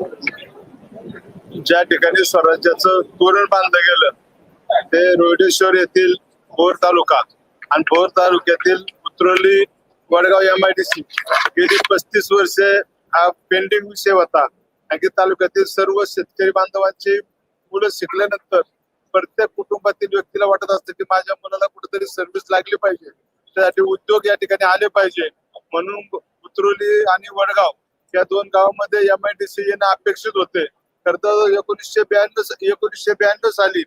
ज्या ठिकाणी स्वराज्याचं तोरण बांधलं गेलं ते रोहिडेश्वर येथील भोर तालुका आणि भोर तालुक्यातील Utroli Wadgaon M I D C गेली पस्तीस वर्षे हा पेंडिंग विषय होता. आणखी तालुक्यातील सर्व शेतकरी बांधवांची मुलं शिकल्यानंतर प्रत्येक कुटुंबातील व्यक्तीला वाटत असतं की माझ्या मुलाला कुठेतरी सर्व्हिस लागली पाहिजे. त्यासाठी उद्योग या ठिकाणी आले पाहिजे. म्हणून उतरोली आणि वडगाव या दोन गावामध्ये एम आय डी सी येणं अपेक्षित होते. तर तर एकोणीसशे ब्याण्णव एकोणीसशे ब्याण्णव साली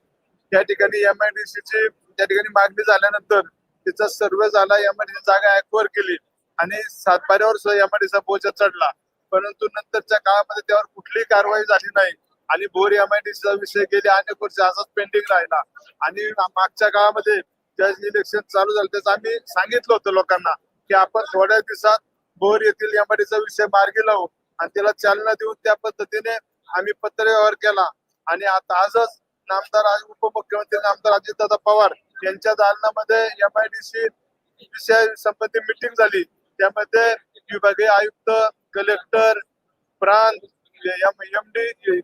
त्या ठिकाणी एम आय डी ची त्या ठिकाणी मागणी झाल्यानंतर तिचा सर्वे झाला एम आय डी जागा ऍक्वर केली आणि सातबाऱ्यावर एम आय डी चा बोजा चढला. परंतु नंतरच्या काळामध्ये त्यावर कुठलीही कारवाई झाली नाही आणि भोर एम आय डी चा विषय गेले अनेक वर्ष असाच पेंडिंग राहिला. आणि मागच्या काळामध्ये ज्या इलेक्शन चालू झालं त्याचं आम्ही सांगितलं होतं लोकांना की आपण थोड्या दिवसात बोर येथील एम आय चा विषय मार्गी लावू आणि त्याला चालना देऊन त्या पद्धतीने आम्ही पत्रव्यवहार केला. आणि आता आजच नामदार आज उपमुख्यमंत्री नामदार अजितदादा पवार यांच्या दालनामध्ये एम आय डी सी विषय संबंधी मिटिंग झाली. त्यामध्ये विभागीय आयुक्त कलेक्टर प्रांत एम डी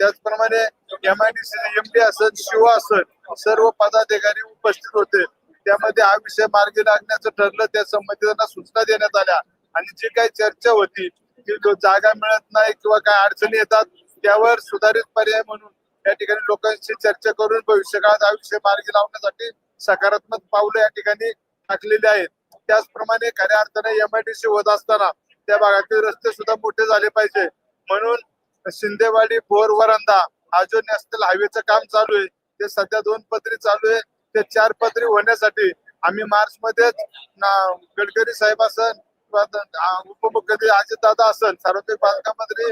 त्याचप्रमाणे M I D C M D असत शिव असत सर्व पदाधिकारी उपस्थित होते. त्यामध्ये हा विषय मार्गी लागण्याचं ठरलं त्या संबंधी त्यांना सूचना देण्यात आल्या. आणि जी काही चर्चा होती की जागा मिळत नाही किंवा काय अडचणी येतात त्यावर सुधारित पर्याय म्हणून या ठिकाणी लोकांशी चर्चा करून भविष्यकाळात आयुष्य मार्गी लावण्यासाठी सकारात्मक पावलं या ठिकाणी टाकलेली आहेत. त्याचप्रमाणे खऱ्या अर्थाने एमआयडीसी होत असताना त्या भागातील रस्ते सुद्धा मोठे झाले पाहिजे. म्हणून शिंदेवाडी बोर वरंदा हा जो नॅशनल हायवेचं काम चालू आहे ते सध्या दोन पदरी चालू आहे. ते चार पदरी होण्यासाठी आम्ही मार्च मध्येच गडकरी साहेब उपमुख्यमंत्री अजितदादा असन सार्वजनिक बांधकाम मंत्री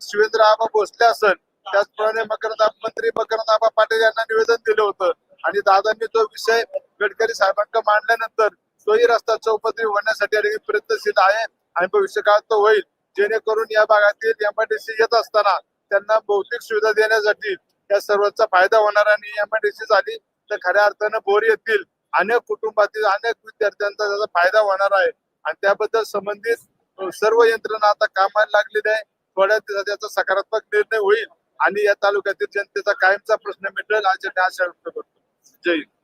शिवेंद्र आबा भोसले असन त्याचप्रमाणे मकरंद मंत्री मकरंद आबा पाटील यांना निवेदन दिलं होतं. आणि दादांनी तो विषय गडकरी साहेबांकडे मांडल्यानंतर तोही रस्ता चौपदरी होण्यासाठी प्रयत्नशील आहे. आणि भविष्यकाळात तो होईल. जेणेकरून या भागातील एमआयडीसी येत असताना त्यांना भौतिक सुविधा देण्यासाठी या सर्वांचा फायदा होणार आणि एमआयडीसी झाली तर खऱ्या अर्थानं बोर येतील. अनेक कुटुंबातील अनेक विद्यार्थ्यांचा त्याचा फायदा होणार आहे. आणि त्याबद्दल संबंधित सर्व यंत्रणा आता कामाला लागलेली आहे थोड्या दिवसात त्याचा सकारात्मक निर्णय होईल आणि या तालुक्यातील जनतेचा कायमचा प्रश्न मिटेल आज आशा व्यक्त करतो. जय हिंद.